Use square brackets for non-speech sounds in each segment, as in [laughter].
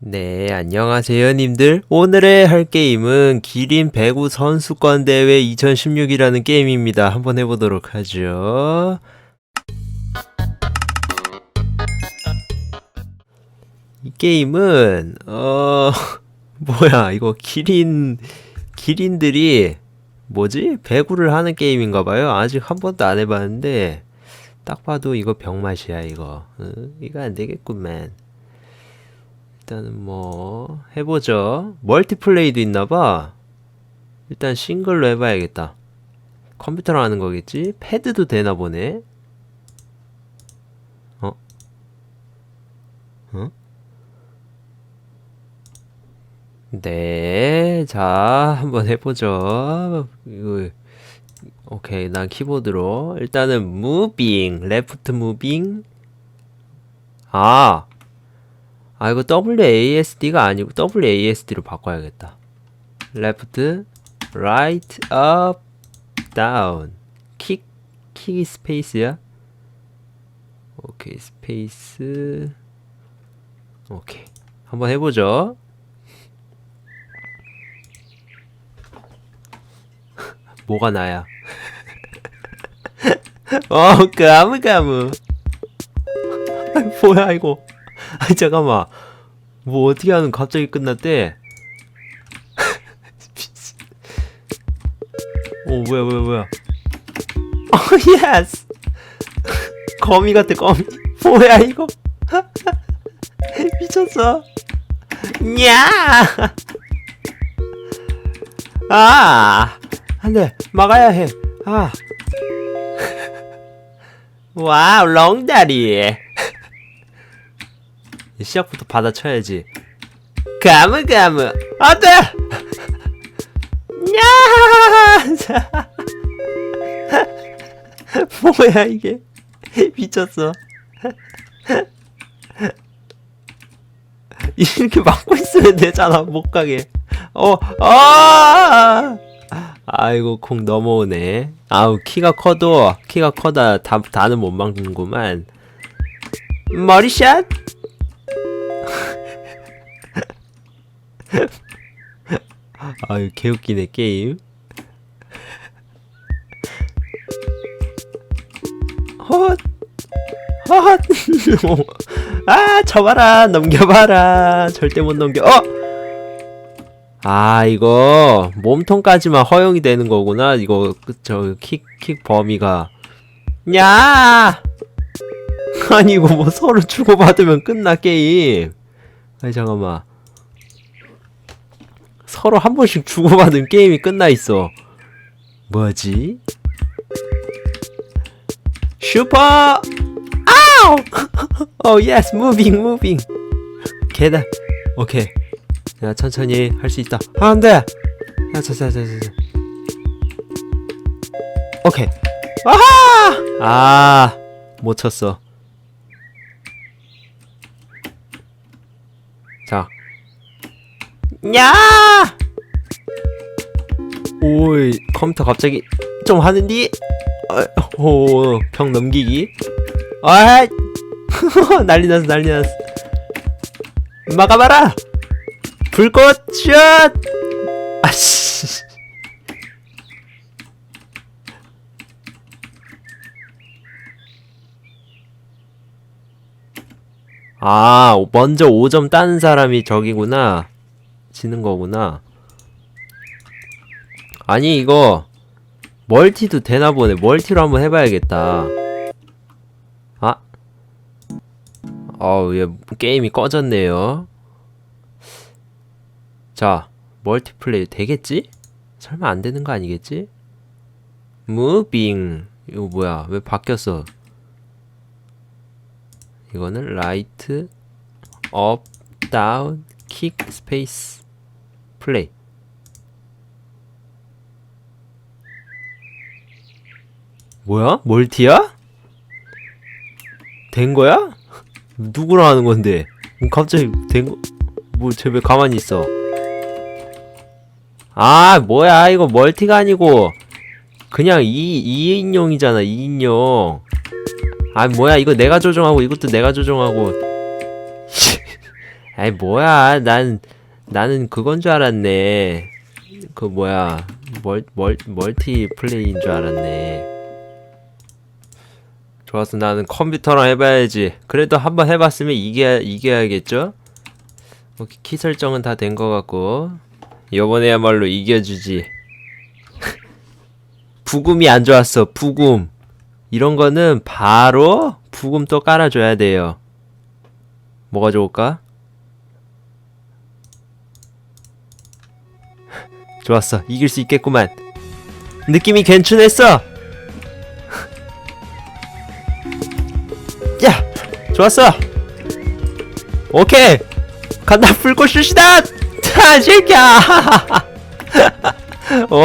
네, 안녕하세요, 님들. 오늘의 할 게임은 기린 배구 선수권 대회 2016이라는 게임입니다. 한번 해보도록 하죠. 이 게임은, 어, [laughs] 뭐야, 이거 기린, 기린들이, 뭐지? 배구를 하는 게임인가봐요. 아직 한 번도 안 해봤는데, 딱 봐도 이거 병맛이야, 이거. 어, 이거 안 되겠구만. 일단은 뭐 해보죠. 멀티플레이도 있나봐. 일단 싱글로 해봐야겠다. 컴퓨터로 하는 거겠지? 패드도 되나 보네. 어? 어? 네, 자, 한번 해보죠. 이거, 오케이, 난 키보드로. 일단은 무빙, 레프트 무빙. 아, 아 이거 WASD가 아니고 WASD로 바꿔야겠다. Left, Right, Up, Down. 킥, 킥이 스페이스야? 오케이, 스페이스. 오케이. 한번 해보죠. [laughs] 뭐가 나야? [laughs] 어, 까무까무. [laughs] 뭐야, 이거. 잠깐만. 뭐 어떻게 하는 갑자기 끝났대? [laughs] 오 뭐야 뭐야 뭐야. 어 예스 [laughs] 거미 같아 거미. 뭐야 이거? [laughs] 미쳤어. 냐! 아, 안돼. 막아야 해. 아, 와우 롱다리. 시작부터 받아쳐야지. 가무 가무 안돼. 야! [laughs] 뭐야 이게 [laughs] 미쳤어. [laughs] 이렇게 막고 있으면 되잖아 못 가게. 어, 아! 아이고 콩 넘어오네. 아우 키가 커도 키가 커다 다 다는 못 막는구만. 머리샷. 아유 개웃기네 게임. 헛! 헛! [laughs] 아 쳐봐라 넘겨봐라. 절대 못 넘겨. 어! 아 이거 몸통까지만 허용이 되는 거구나. 이거 저킥 킥 범위가. 야! [laughs] 아니 이거 뭐 서로 주고받으면 끝나 게임. 아니 잠깐만 서로 한 번씩 주고받은 게임이 끝나 있어. 뭐지? 슈퍼! 아우! [laughs] 어, 예스, 무빙, 무빙. 계단. 오케이. 야, 천천히 할 수 있다. 아, 안 돼! 야, 자, 자, 자. 오케이. 아하! 아, 못 쳤어. 자, 야! 오이 컴퓨터 갑자기 좀 하는디? 어, 오, 병 넘기기. 아, [laughs] 난리 났어, 난리 났어. 막아봐라. 불꽃 샷. 아씨. 아, 먼저 5점 따는 사람이 저기구나. 지는 거구나. 아니 이거 멀티도 되나 보네. 멀티로 한번 해봐야겠다. 아, 어우 얘 게임이 꺼졌네요. 자, 멀티플레이 되겠지? 설마 안 되는 거 아니겠지? 무빙 이거 뭐야? 왜 바뀌었어? 이거는 라이트, 업, 다운, 킥, 스페이스, 플레이. 뭐야? 멀티야? 된 거야? [laughs] 누구랑 하는 건데? 갑자기 된 거? 뭐, 쟤 왜 가만히 있어? 아, 뭐야, 이거 멀티가 아니고, 그냥 2, 2인용이잖아, 2인용. 아, 뭐야, 이거 내가 조정하고, 이것도 내가 조정하고. 아이 뭐야. 난 나는 그건 줄 알았네. 그 뭐야. 멀, 멀, 멀티 플레이인 줄 알았네. 좋았어. 나는 컴퓨터랑 해봐야지. 그래도 한번 해봤으면 이겨, 이겨야겠죠? 오케이, 키 설정은 다 된 것 같고. 이번에야말로 이겨주지. [laughs] 부금이 안 좋았어. 부금. 이런 거는 바로 부금 또 깔아줘야 돼요. 뭐가 좋을까? 좋았어. 이길 수 있겠구만. 느낌이 괜찮았어. [laughs] 야, 좋았어. 오케이. 간다 불꽃 슛이다. 자, 새끼야. [laughs] 오,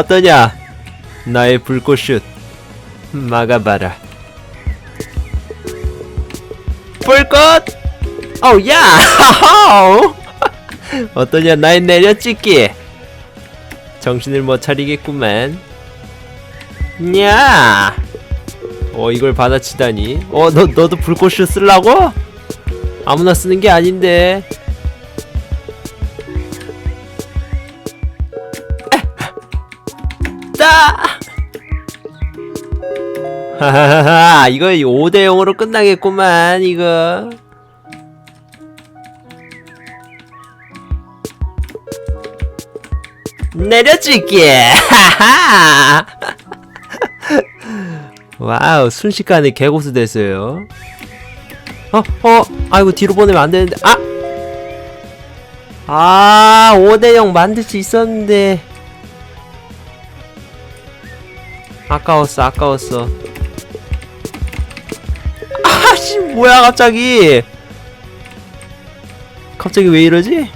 어떠냐? 나의 불꽃 슛. 막아봐라. 불꽃. 어우 야. [laughs] 어떠냐? 나의 내려찍기. 정신을 못 차리겠구만. 냐! 어, 이걸 받아치다니. 어, 너, 너도 불꽃을 쓰려고? 아무나 쓰는 게 아닌데. 따! 하하하하, 이거 5대0으로 끝나겠구만, 이거. 내려줄게. [laughs] 와우, 순식간에 개고수 됐어요. 어, 어, 아이고 뒤로 보내면 안 되는데. 아, 아, 5대0 만들 수 있었는데. 아까웠어, 아까웠어. 아씨, 뭐야, 갑자기. 갑자기 왜 이러지?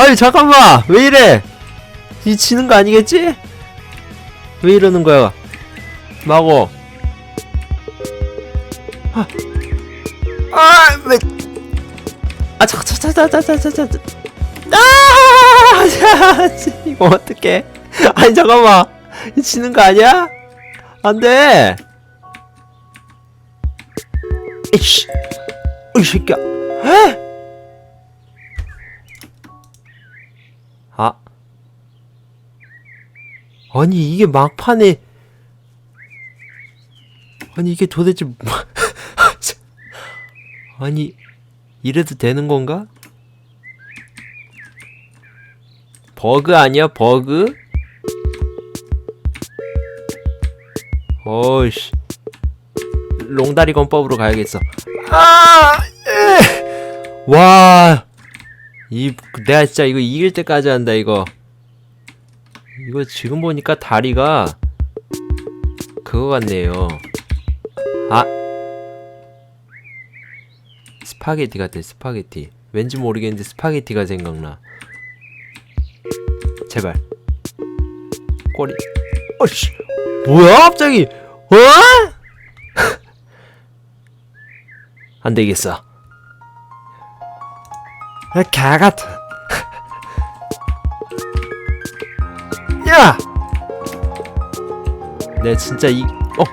아, 아니 잠깐만 왜 이래? 이 지는 거 아니겠지? 왜 이러는 거야? 마고. 아, 아, 왜? 아, 잠깐, 잠깐, 잠깐, 잠깐, 잠깐. 아, 자, [laughs] 이거 어떡해? 아니 잠깐만, 이 지는 거 아니야? 안 돼. 이씨, 이 새끼야. 에? 아니, 이게 막판에. 아니, 이게 도대체. 뭐... [laughs] 아니, 이래도 되는 건가? 버그 아니야, 버그? 어이씨. 롱다리 건법으로 가야겠어. 아! 에! 와! 이 내가 진짜 이거 이길 때까지 한다 이거 이거 지금 보니까 다리가 그거 같네요. 아! 스파게티 같아 스파게티. 왠지 모르겠는데 스파게티가 생각나. 제발. 꼬리. 어씨! 뭐야 갑자기? 어? [laughs] 안 되겠어. 아, 개 같아. 야! 내 진짜 이 어.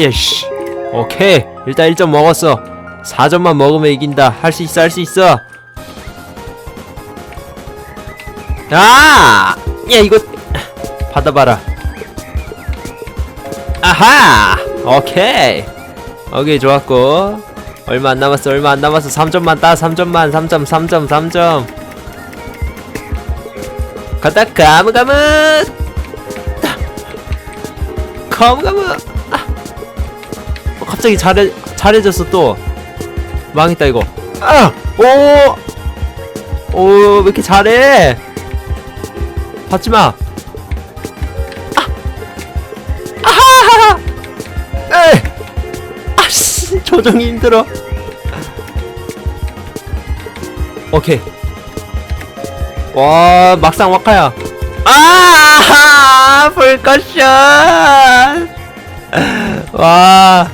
야씨. 오케이. 일단 1점 먹었어. 4점만 먹으면 이긴다. 할 수 있어. 할 수 있어. 야! 야 이거 받아 봐라. 아하! 오케이. 오케이 좋았고. 얼마 안 남았어 얼마 안 남았어 3점만 따 3점만 3점 3점 3점 가다 가무가무. 가무가무. 아. 어, 갑자기 잘해 잘해졌어 또 망했다 이거. 아오오왜 이렇게 잘해? 받지마. 아. 아하하하. 에이. 아씨 조정이 힘들어. 오케이 와 막상 막하야. 아 [laughs] 불꽃샷 와.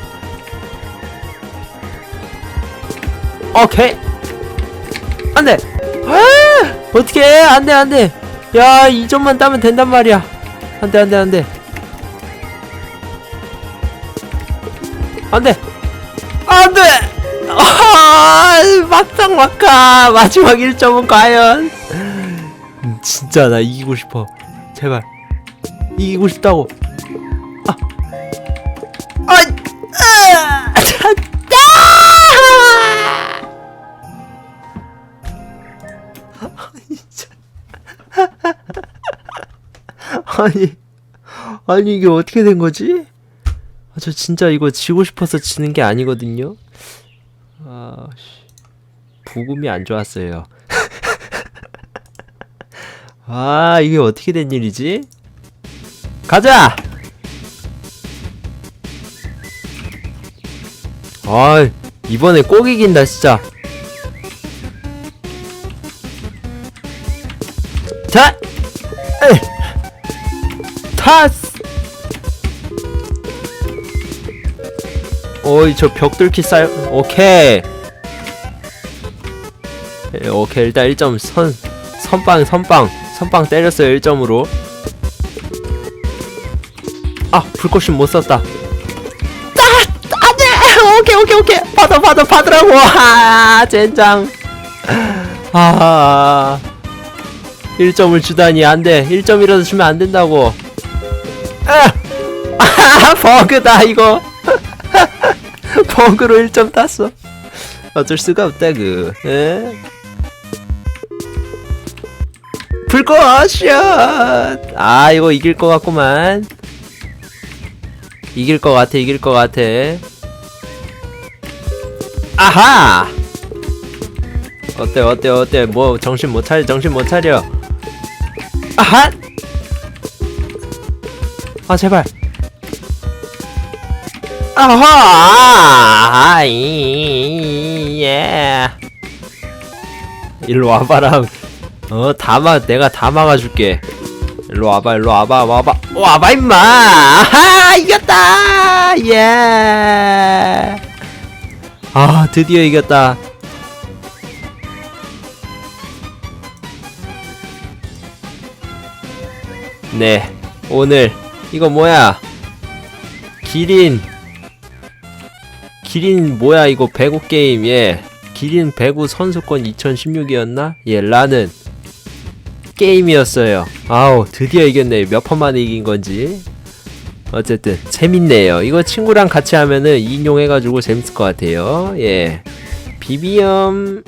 오케이. 안돼. 아, 어떻게 안돼 안돼. 야 2점만 따면 된단 말이야. 안돼 안돼 안돼. 안돼. 안돼. 아 막상 막하. 마지막 1점은 과연 음, 진짜 나 이기고 싶어 제발 이기고 싶다고 아 아, 아, 아니 아니 이게 어떻게 된 거지? 아, 저 진짜 이거 지고 싶어서 지는 게 아니거든요. 아, 씨. 부금이 안 좋았어요. 아, 이게 어떻게 된 일이지? 가자! 아, 이번에 꼭 이긴다, 진짜. 자! 에이! 타스! 어이 저 벽 뚫기 쌓여 오케이 에, 오케이 일단 1점 선 선빵 선빵 선빵 때렸어요 1점으로. 아 불꽃신 못 썼다. 아 안돼! 오케이 오케이 오케이. 받아 받아 받으라고. 아 젠장. 아. 1점을 주다니 안돼. 1점이라도 주면 안 된다고. 아, 아 버그다 이거. [laughs] 버그로 1점 땄어. 어쩔 수가 없다 그. 에? 불꽃 샷 아 이거 이길 것 같구만. 이길 것 같아 이길 것 같아. 아하! 어때 어때 어때? 뭐 정신 못 차려 정신 못 차려. 아하! 아 제발. 아하! 아이 예. 일로 와봐라 어다 막 내가 다 막아줄게. 일로 와봐 일로 와봐 와봐. 와봐 임마! 아하 이겼다! 예아 드디어 이겼다. 네 오늘 이거 뭐야? 기린. 기린 뭐야 이거 배구 게임 예 기린 배구 선수권 2016이었나? 예 라는 게임이었어요. 아우 드디어 이겼네. 몇판 만에 이긴 건지. 어쨌든 재밌네요. 이거 친구랑 같이 하면은 인용해가지고 재밌을 것 같아요. 예. 비비엄